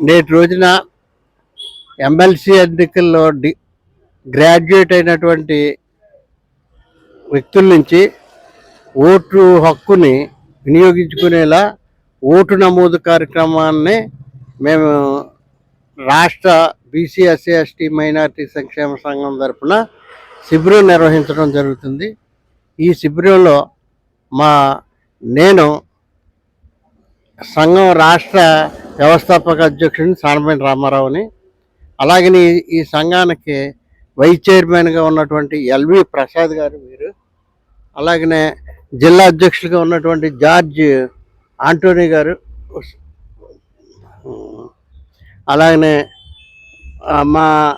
నేటి రోజున ఎమ్మెల్సీ ఎన్నికల్లో డి గ్రాడ్యుయేట్ అయినటువంటి వ్యక్తుల నుంచి ఓటు హక్కుని వినియోగించుకునేలా ఓటు నమోదు కార్యక్రమాన్ని మేము రాష్ట్ర బీసీ ఎస్సీ ఎస్టీ మైనార్టీ సంక్షేమ సంఘం తరఫున శిబిరం నిర్వహించడం జరుగుతుంది. ఈ శిబిరంలో మా నేను సంఘం రాష్ట్ర వ్యవస్థాపక అధ్యక్షుడిని సానపేట రామారావుని. అలాగే ఈ- సంఘానికి వైస్ చైర్మన్గా ఉన్నటువంటి ఎల్వి ప్రసాద్ గారు వీరు. అలాగనే జిల్లా అధ్యక్షులుగా ఉన్నటువంటి జార్జ్ ఆంటోనీ గారు. అలాగనే మా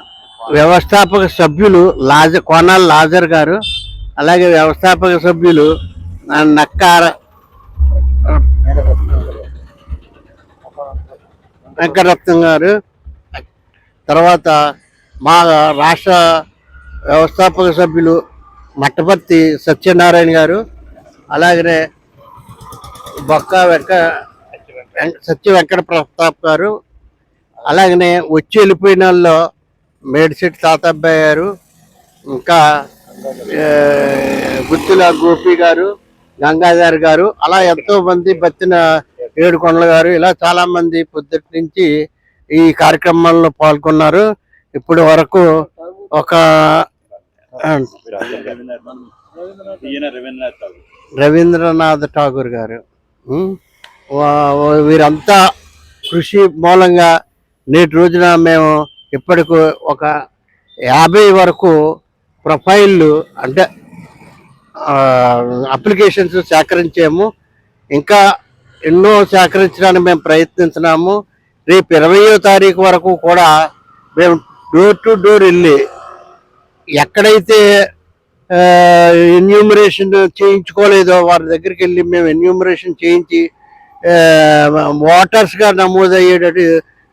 వ్యవస్థాపక సభ్యులు లాజ కోనాల లాజర్ గారు. అలాగే వ్యవస్థాపక సభ్యులు నక్కార వెంకటరత్నం గారు తర్వాత మా రాష్ట్ర వ్యవస్థాపక సభ్యులు మట్టపర్తి సత్యనారాయణ గారు అలాగనే బొక్క వెంక సత్య వెంకట ప్రతాప్ గారు అలాగనే వచ్చి వెళ్ళిపోయిన వాళ్ళలో మేడిశెట్టి తాతబ్బాయి గారు ఇంకా గుత్తుల గోపి గారు గంగాధర్ గారు అలా ఎంతోమంది బతిన ఏడుకొండల గారు ఇలా చాలా మంది పొద్దుటి నుంచి ఈ కార్యక్రమంలో పాల్గొన్నారు. ఇప్పటి వరకు ఒక రవీంద్రనాథ్ ఠాగూర్. గారు. వీరంతా కృషి మూలంగా నేటి రోజున మేము ఇప్పటికి ఒక యాభై వరకు ప్రొఫైళ్ళు అంటే అప్లికేషన్స్ సేకరించాము. ఇంకా ఎన్నో సేకరించడానికి మేము ప్రయత్నించినాము. రేపు ఇరవయో తారీఖు వరకు కూడా మేము డోర్ టు డోర్ వెళ్ళి ఎక్కడైతే ఎన్యూమరేషన్ చేయించుకోలేదో వారి దగ్గరికి వెళ్ళి మేము ఎన్యూమరేషన్ చేయించి ఓటర్స్గా నమోదయ్యేటట్టు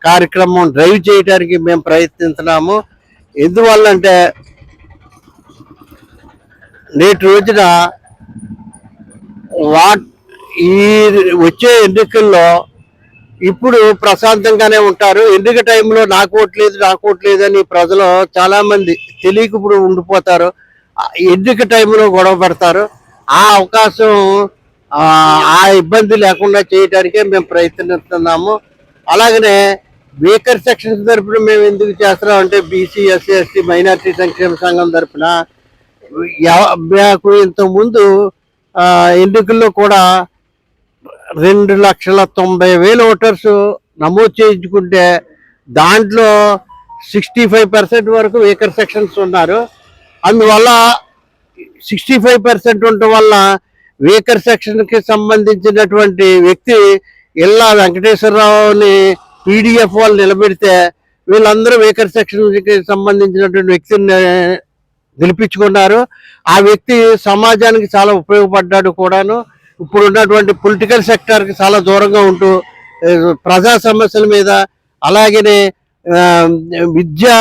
కార్యక్రమం డ్రైవ్ చేయడానికి మేము ప్రయత్నించినాము. ఎందువల్లంటే నేటి రోజున వాట్ ఈ వచ్చే ఎన్నికల్లో ఇప్పుడు ప్రశాంతంగానే ఉంటారు. ఎన్నిక టైంలో నాకు ఓట్లేదు నాకు ఓట్లేదు అని ప్రజలు చాలామంది తెలియక ఇప్పుడు ఉండిపోతారు. ఎన్నిక టైంలో గొడవ పడతారు? ఆ అవకాశం ఆ ఇబ్బంది లేకుండా చేయడానికే మేము ప్రయత్నిస్తున్నాము. అలాగనే వీకర్ సెక్షన్స్ తరపున మేము ఎందుకు చేస్తున్నాం అంటే బీసీ ఎస్సీ ఎస్టీ మైనార్టీ సంక్షేమ సంఘం తరఫున మాకు ఇంతకుముందు ఎన్నికల్లో కూడా రెండు లక్షల తొంభై వేల ఓటర్స్ నమోదు చేయించుకుంటే దాంట్లో సిక్స్టీ ఫైవ్ పర్సెంట్ వరకు వీకర్ సెక్షన్స్ ఉన్నారు. అందువల్ల సిక్స్టీ ఫైవ్ పర్సెంట్ ఉండటం వల్ల వీకర్ సెక్షన్కి సంబంధించినటువంటి వ్యక్తి ఇల్లా వెంకటేశ్వరరావుని పీడిఎఫ్ వాళ్ళు నిలబెడితే వీళ్ళందరూ వీకర్ సెక్షన్కి సంబంధించినటువంటి వ్యక్తిని గెలిపించుకున్నారు ఆ వ్యక్తి సమాజానికి చాలా ఉపయోగపడ్డాడు కూడాను. ఇప్పుడు ఉన్నటువంటి పొలిటికల్ సెక్టార్కి చాలా దూరంగా ఉంటూ ప్రజా సమస్యల మీద అలాగనే విద్యా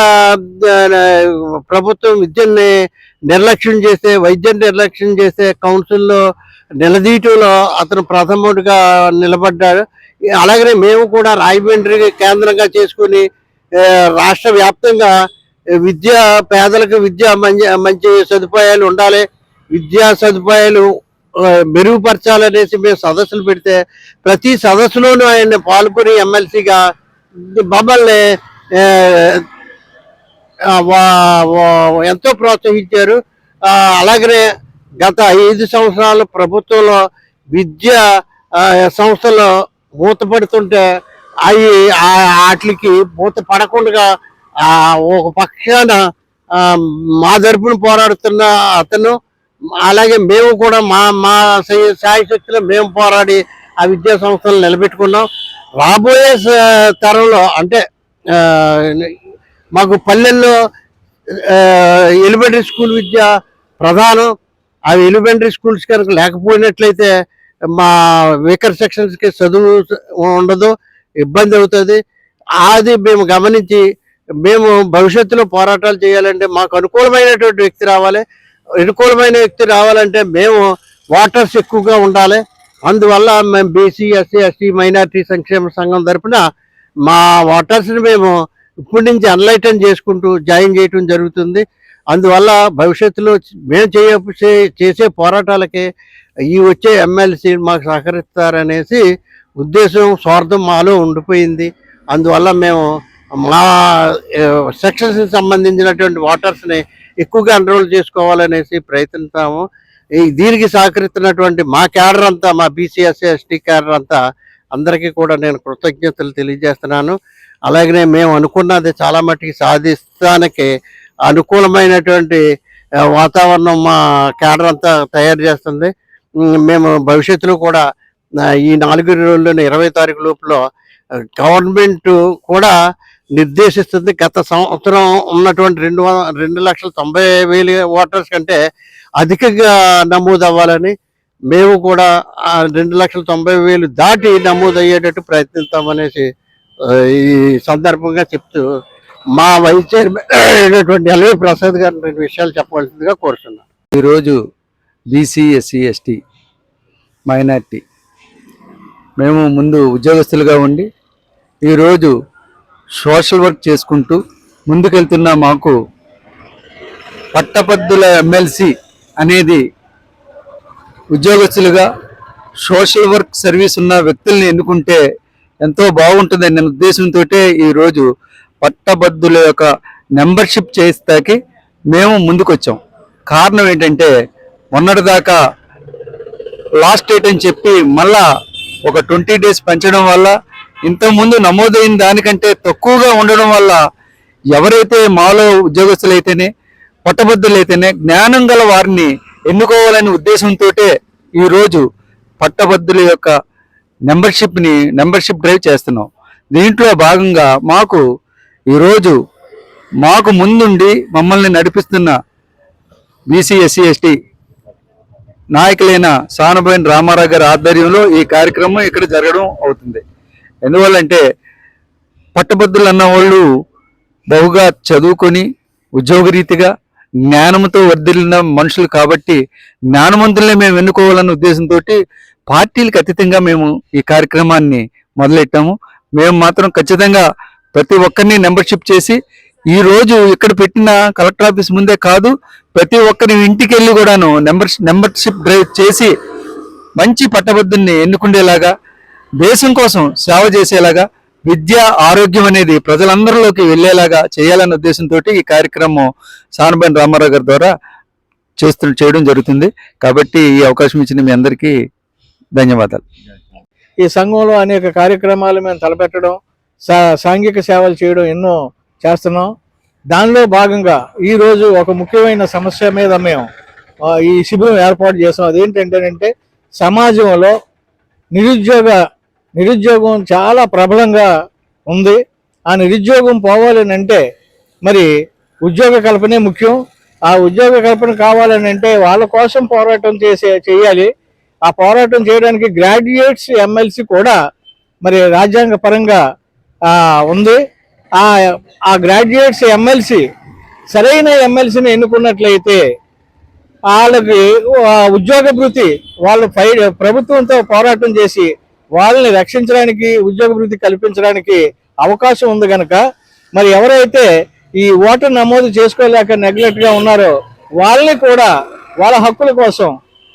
ప్రభుత్వం విద్యని నిర్లక్ష్యం చేస్తే వైద్యం నిర్లక్ష్యం చేస్తే కౌన్సిల్లో నిలదీయటంలో అతను ప్రథముడిగా నిలబడ్డాడు. అలాగనే మేము కూడా రాజమండ్రి కేంద్రంగా చేసుకుని రాష్ట్ర వ్యాప్తంగా విద్య పేదలకు విద్య మంచి మంచి సదుపాయాలు ఉండాలి. విద్యా సదుపాయాలు మెరుగుపరచాలనేసి మేము సదస్సులు పెడితే ప్రతి సదస్సులోనూ ఆయన పాల్గొని ఎమ్మెల్సీగా మమ్మల్ని ఎంతో ప్రోత్సహించారు. అలాగనే గత ఐదు సంవత్సరాలు ప్రభుత్వంలో విద్య సంస్థలో సంస్థలు మూతపడుతుంటే అవి వాటికి మూత పడకుండా ఒక పక్షాన మా తరపున పోరాడుతున్న అతను అలాగే మేము కూడా మా మా శ- శాయశక్తిలో మేము పోరాడి ఆ విద్యా సంస్థలు నిలబెట్టుకున్నాం. రాబోయే తరంలో అంటే మాకు పల్లెల్లో ఎలిమెంటరీ స్కూల్ విద్య ప్రధానం. ఆ ఎలిమెంటరీ స్కూల్స్ కనుక లేకపోయినట్లయితే మా వీకర్ సెక్షన్స్కి చదువు ఉండదు ఇబ్బంది అవుతుంది. అది మేము గమనించి మేము భవిష్యత్తులో పోరాటాలు చేయాలంటే మాకు అనుకూలమైనటువంటి వ్యక్తి రావాలి. అనుకూలమైన వ్యక్తి రావాలంటే మేము వాటర్స్ ఎక్కువగా ఉండాలి. అందువల్ల మేము బీసీ ఎస్సీ ఎస్టీ మైనార్టీ సంక్షేమ సంఘం తరఫున మా వాటర్స్ని మేము ఇప్పటి నుంచి అన్లైటన్ చేసుకుంటూ జాయిన్ చేయటం జరుగుతుంది. అందువల్ల భవిష్యత్తులో మేము చేయ చేసే పోరాటాలకి ఈ వచ్చే ఎమ్మెల్సీ మాకు సహకరిస్తారనేసి ఉద్దేశం స్వార్థం మాలో ఉండిపోయింది. అందువల్ల మేము మా సెక్షన్స్కి సంబంధించినటువంటి వాటర్స్ని ఎక్కువగా ఎన్రోల్ చేసుకోవాలనేసి ప్రయత్నిస్తాము. ఈ దీనికి సహకరిస్తున్నటువంటి మా క్యాడర్ అంతా మా బీసీఎస్సీ ఎస్టీ క్యాడర్ అంతా అందరికీ కూడా నేను కృతజ్ఞతలు తెలియజేస్తున్నాను. అలాగనే మేము అనుకున్నది చాలా మట్టుకి సాధిస్తానికి అనుకూలమైనటువంటి వాతావరణం మా క్యాడర్ అంతా తయారు చేస్తుంది. మేము భవిష్యత్తులో కూడా ఈ నాలుగు రోజుల్లోనే ఇరవై తారీఖు లోపల గవర్నమెంట్ కూడా నిర్దేశిస్తుంది. గత సంవత్సరం ఉన్నటువంటి రెండు వ- రెండు లక్షల తొంభై వేలు ఓటర్స్ కంటే అధికంగా నమోదు అవ్వాలని మేము కూడా రెండు లక్షల తొంభై వేలు దాటి నమోదు అయ్యేటట్టు ప్రయత్నిస్తామనేసి ఈ సందర్భంగా చెప్తూ మా వైస్ చైర్మన్ అయినటువంటి ఎల్వి ప్రసాద్ గారు రెండు విషయాలు చెప్పవలసిందిగా కోరుతున్నాను ఈరోజు బీసీ ఎస్సీ ఎస్టీ మైనార్టీ మేము ముందు ఉద్యోగస్తులుగా ఉండి ఈరోజు సోషల్ వర్క్ చేసుకుంటూ ముందుకెళ్తున్న మాకు పట్టపద్దుల ఎమ్మెల్సీ అనేది ఉద్యోగస్తులుగా సోషల్ వర్క్ సర్వీస్ ఉన్న వ్యక్తుల్ని ఎన్నుకుంటే ఎంతో బాగుంటుందనే ఉద్దేశంతో ఈరోజు పట్టబద్ధుల యొక్క మెంబర్షిప్ చేస్తాకి మేము ముందుకొచ్చాం. కారణం ఏంటంటే మొన్నటిదాకా లాస్ట్ డేట్ అని చెప్పి మళ్ళా ఒక ట్వంటీ డేస్ పెంచడం వల్ల ఇంతకుముందు నమోదైన దానికంటే తక్కువగా ఉండడం వల్ల ఎవరైతే మాలో ఉద్యోగస్తులైతేనే పట్టభద్రులైతేనే జ్ఞానం గల వారిని ఎన్నుకోవాలనే ఉద్దేశంతో ఈరోజు పట్టభద్రుల యొక్క మెంబర్షిప్ని మెంబర్షిప్ డ్రైవ్ చేస్తున్నాం. దీంట్లో భాగంగా మాకు ఈరోజు మాకు ముందుండి మమ్మల్ని నడిపిస్తున్న బీసీ ఎస్సీ ఎస్టీ నాయకులైన సానబోయిన రామారావు గారి ఆధ్వర్యంలో ఈ కార్యక్రమం ఇక్కడ జరగడం అవుతుంది. ఎందువల్లంటే పట్టభద్రులు అన్న వాళ్ళు బహుగా చదువుకొని ఉద్యోగరీతిగా జ్ఞానంతో వర్ధిల్లిన మనుషులు కాబట్టి జ్ఞానవంతులనే మేము ఎన్నుకోవాలన్న ఉద్దేశంతో పార్టీలకు అతీతంగా మేము ఈ కార్యక్రమాన్ని మొదలెట్టాము. మేము మాత్రం ఖచ్చితంగా ప్రతి ఒక్కరిని మెంబర్షిప్ చేసి ఈ రోజు ఇక్కడ పెట్టిన కలెక్టర్ ఆఫీస్ ముందే కాదు ప్రతి ఒక్కరి ఇంటికి వెళ్ళి కూడాను నెంబర్ నెంబర్షిప్ డ్రైవ్ చేసి మంచి పట్టభద్రుల్ని ఎన్నుకుండేలాగా దేశం కోసం సేవ చేసేలాగా విద్య ఆరోగ్యం అనేది ప్రజలందరిలోకి వెళ్ళేలాగా చేయాలన్న ఉద్దేశంతో ఈ కార్యక్రమం సానబైన రామారావు గారి ద్వారా చేస్తు చేయడం జరుగుతుంది. కాబట్టి ఈ అవకాశం ఇచ్చిన మీ అందరికీ ధన్యవాదాలు. ఈ సంఘంలో అనేక కార్యక్రమాలు మేము తలపెట్టడం సా సాంఘిక సేవలు చేయడం ఎన్నో చేస్తున్నాం. దానిలో భాగంగా ఈరోజు ఒక ముఖ్యమైన సమస్య మీద మేము ఈ శిబిరం ఏర్పాటు చేసాం అదేంటంటే సమాజంలో నిరుద్యోగ నిరుద్యోగం చాలా ప్రబలంగా ఉంది. ఆ నిరుద్యోగం పోవాలని అంటే మరి ఉద్యోగ కల్పనే ముఖ్యం. ఆ ఉద్యోగ కల్పన కావాలని అంటే వాళ్ళ కోసం పోరాటం చేసే చేయాలి. ఆ పోరాటం చేయడానికి గ్రాడ్యుయేట్స్ ఎమ్మెల్సీ కూడా మరి రాజ్యాంగ పరంగా ఉంది. ఆ ఆ గ్రాడ్యుయేట్స్ ఎమ్మెల్సీ సరైన ఎమ్మెల్సీని ఎన్నుకున్నట్లయితే వాళ్ళకి ఆ, ఉద్యోగ భృతి వాళ్ళు ఫై ప్రభుత్వంతో పోరాటం చేసి వాళ్ళని రక్షించడానికి ఉద్యోగ వృద్ధి కల్పించడానికి అవకాశం ఉంది కనుక మరి ఎవరైతే ఈ ఓటర్ నమోదు చేసుకోలేక నెగ్లెక్ట్గా ఉన్నారో వాళ్ళని కూడా వాళ్ళ హక్కుల కోసం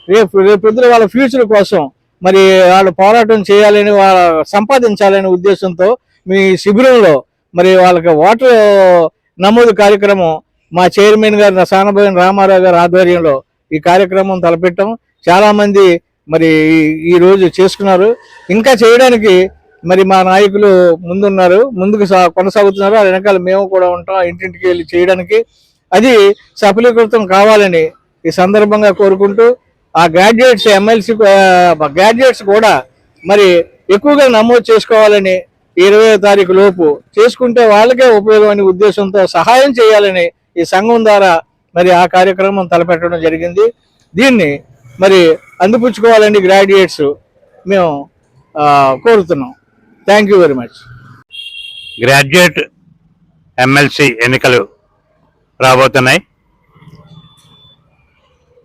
రేపు రేపు వాళ్ళ ఫ్యూచర్ కోసం మరి వాళ్ళు పోరాటం చేయాలని వాళ్ళ సంపాదించాలనే ఉద్దేశంతో మీ శిబిరంలో మరి వాళ్ళకి ఓటర్ నమోదు కార్యక్రమం మా చైర్మన్ గారు సానబోయిన రామారావు గారి ఆధ్వర్యంలో ఈ కార్యక్రమం తలపెట్టాం. చాలామంది మరి ఈ- రోజు చేసుకున్నారు. ఇంకా చేయడానికి మరి మా నాయకులు ముందున్నారు. ముందుకు సా- కొనసాగుతున్నారు. ఆ వెనకాల మేము కూడా ఉంటాం. ఇంటింటికి వెళ్ళి చేయడానికి. అది సఫలీకృతం కావాలని ఈ సందర్భంగా కోరుకుంటూ ఆ గ్రాడ్యుయేట్స్ ఎమ్మెల్సీ గ్రాడ్యుయేట్స్ కూడా మరి ఎక్కువగా నమోదు చేసుకోవాలని ఇరవై తారీఖు లోపు చేసుకుంటే వాళ్ళకే ఉపయోగం అనే ఉద్దేశంతో సహాయం చేయాలని ఈ సంఘం ద్వారా మరి ఆ కార్యక్రమం తలపెట్టడం జరిగింది. దీన్ని మరి అందిపుచ్చుకోవాలండి గ్రాడ్యుయేట్స్. మేము కోరుతున్నాం. Thank you very much graduate MLC ఎన్నికలు రాబోతున్నాయి.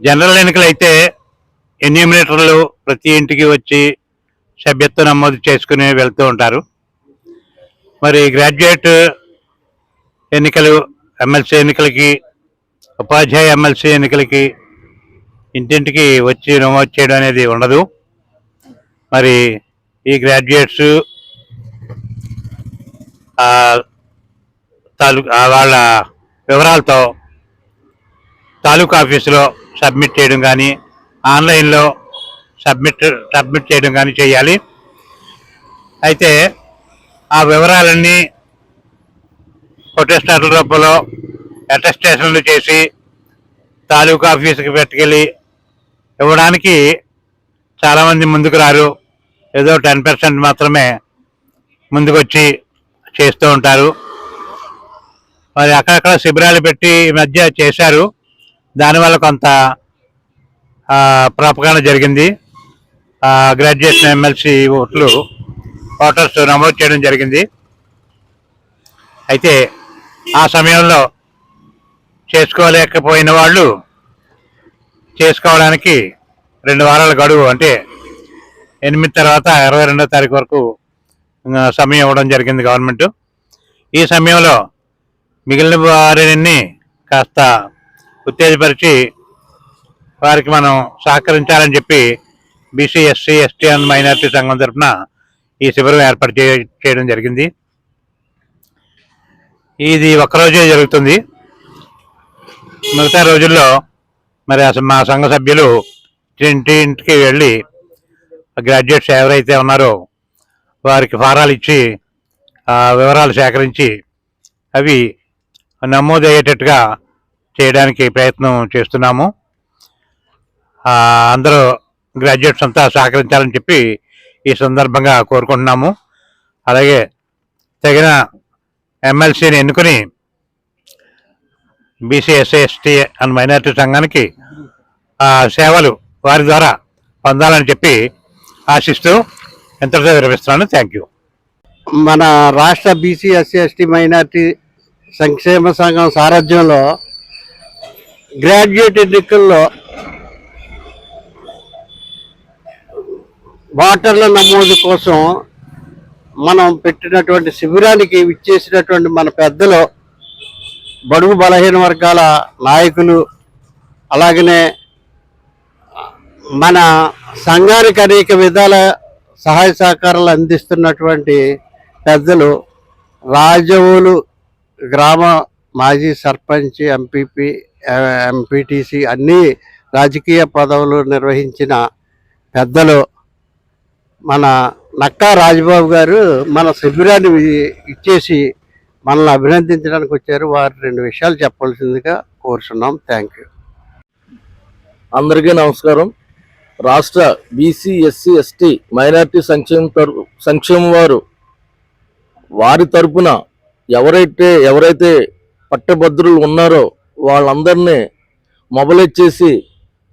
జనరల్ ఎన్నికలైతే ఎన్యూమినేటర్లు ప్రతి ఇంటికి వచ్చి సభ్యత్వం నమోదు చేసుకుని వెళ్తూ ఉంటారు. మరి గ్రాడ్యుయేట్ ఎన్నికలు ఎమ్మెల్సీ ఎన్నికలకి ఉపాధ్యాయ ఎమ్మెల్సీ ఎన్నికలకి ఇంటింటికి వచ్చి నమోదు చేయడం అనేది ఉండదు. మరి ఈ గ్రాడ్యుయేట్స్ తాలూకా వాళ్ళ వివరాలతో తాలూకా ఆఫీసులో సబ్మిట్ చేయడం కానీ ఆన్లైన్లో సబ్మిట్ సబ్మిట్ చేయడం కానీ చేయాలి. అయితే ఆ వివరాలన్నీ ప్రొటెస్టర్ల రూపంలో అటెస్టేషన్లు చేసి తాలూకా ఆఫీసుకి పెట్టుకెళ్ళి ఇవ్వడానికి చాలామంది ముందుకు రారు. ఏదో టెన్ పర్సెంట్ మాత్రమే ముందుకొచ్చి చేస్తూ ఉంటారు. మరి అక్కడక్కడ శిబిరాలు పెట్టి ఈ మధ్య చేశారు. దానివల్ల కొంత ప్రాపకాండ జరిగింది. గ్రాడ్యుయేషన్ ఎమ్మెల్సీ ఓట్లు ఓటర్స్ నమోదు చేయడం జరిగింది. అయితే ఆ సమయంలో చేసుకోలేకపోయిన వాళ్ళు చేసుకోవడానికి రెండు వారాల గడువు అంటే ఎనిమిది తర్వాత ఇరవై రెండో తారీఖు వరకు సమయం ఇవ్వడం జరిగింది గవర్నమెంట్. ఈ సమయంలో మిగిలిన వారిని కాస్త ఉత్తేజపరిచి వారికి మనం సహకరించాలని చెప్పి BC SC ST and minority సంఘం తరఫున ఈ శిబిరం ఏర్పాటు చేయడం జరిగింది. ఇది ఒక్కరోజే జరుగుతుంది. మిగతా రోజుల్లో మరి అసలు మా సంఘ సభ్యులు ఇంటి ఇంటికి వెళ్ళి గ్రాడ్యుయేట్స్ ఎవరైతే ఉన్నారో వారికి ఫారాలు ఇచ్చి ఆ వివరాలు సేకరించి అవి నమోదయ్యేటట్టుగా చేయడానికి ప్రయత్నం చేస్తున్నాము. అందరూ గ్రాడ్యుయేట్స్ అంతా సహకరించాలని చెప్పి ఈ సందర్భంగా కోరుకుంటున్నాము. అలాగే తగిన ఎమ్మెల్సీని ఎన్నుకొని BC SC ST and minority సంఘానికి సేవలు వారి ద్వారా పొందాలని చెప్పి ఆశిస్తూ ఎంతటితో విరమిస్తున్నాను. థ్యాంక్ యూ మన రాష్ట్ర బీసీ ఎస్సీ ఎస్టీ మైనార్టీ సంక్షేమ సంఘం సారథ్యంలో గ్రాడ్యుయేట్ ఎన్నికల్లో ఓటర్ల నమోదు కోసం మనం పెట్టినటువంటి శిబిరానికి విచ్చేసినటువంటి మన పెద్దలు బడుగు బలహీన వర్గాల నాయకులు అలాగనే మన సంఘానికి అనేక విధాల సహాయ సహకారాలు అందిస్తున్నటువంటి పెద్దలు రాజవులు గ్రామ మాజీ సర్పంచ్ ఎంపీపీ ఎంపీటీసీ అన్ని రాజకీయ పదవులు నిర్వహించిన పెద్దలు మన నక్కా రాజబాబు గారు మన శిబిరాన్ని ఇచ్చేసి మనల్ని అభినందించడానికి వచ్చారు. వారు రెండు విషయాలు చెప్పాల్సిందిగా కోరుచున్నాం. థ్యాంక్ యూ అందరికీ నమస్కారం. రాష్ట్ర బీసీ ఎస్సీ ఎస్టీ మైనార్టీ సంక్షేమ తరపు సంక్షేమ వారు వారి తరపున ఎవరైతే ఎవరైతే పట్టభద్రులు ఉన్నారో వాళ్ళందరినీ మొబలైజ్ చేసి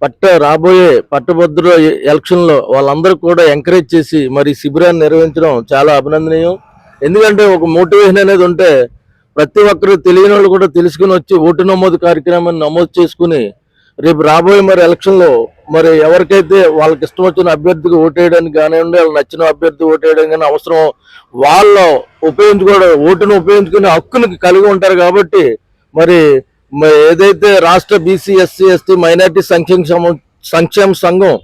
పట్ట రాబోయే పట్టభద్రుల ఎలక్షన్లో వాళ్ళందరూ కూడా ఎంకరేజ్ చేసి మరి శిబిరాన్ని నిర్వహించడం చాలా అభినందనీయం. ఎందుకంటే ఒక మోటివేషన్ అనేది ఉంటే ప్రతి ఒక్కరు తెలియని వాళ్ళు కూడా తెలుసుకుని వచ్చి ఓటు నమోదు కార్యక్రమాన్ని నమోదు చేసుకుని రేపు రాబోయే మరి ఎలక్షన్లో మరి ఎవరికైతే వాళ్ళకి ఇష్టం వచ్చిన అభ్యర్థికి ఓటేయడానికి కానివ్వండి వాళ్ళకి నచ్చిన అభ్యర్థి ఓటేయడం కానీ అవసరం వాళ్ళు ఉపయోగించుకోవడం ఓటును ఉపయోగించుకునే హక్కును కలిగి ఉంటారు కాబట్టి మరి ఏదైతే రాష్ట్ర బీసీ ఎస్సీ ఎస్టీ మైనార్టీ సంక్షేమ సంక్షేమ సంఘం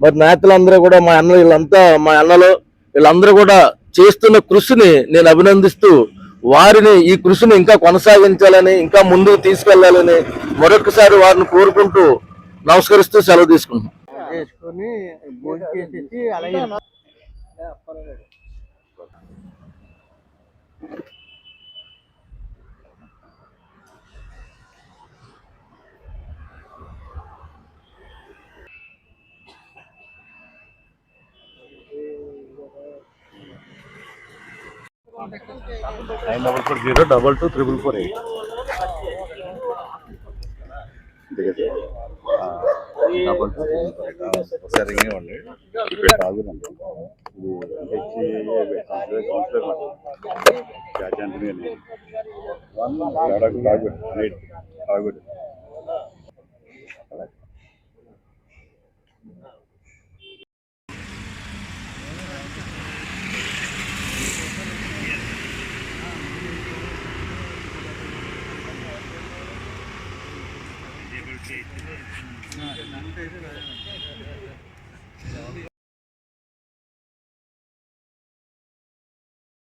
మరి నేతలందరూ కూడా మా అన్న వీళ్ళంతా మా అన్నలు వీళ్ళందరూ కూడా చేస్తున్న కృషిని నేను అభినందిస్తూ వారిని ఈ కృషిని ఇంకా కొనసాగించాలని ఇంకా ముందుకు తీసుకెళ్ళాలని మరొకసారి వారిని కోరుకుంటూ నమస్కరిస్తూ సెలవు తీసుకుంటున్నాం. అలాగే nine double four zero double two triple four eight. Double two ఒకసారి ఇవ్వండి. ఇప్పుడు ఆగుదండి ఇది హెచ్ కౌన్సిలర్ జార్జ్ అంటనీ ఆగుడు రైట్ ఆగుడు 对这个。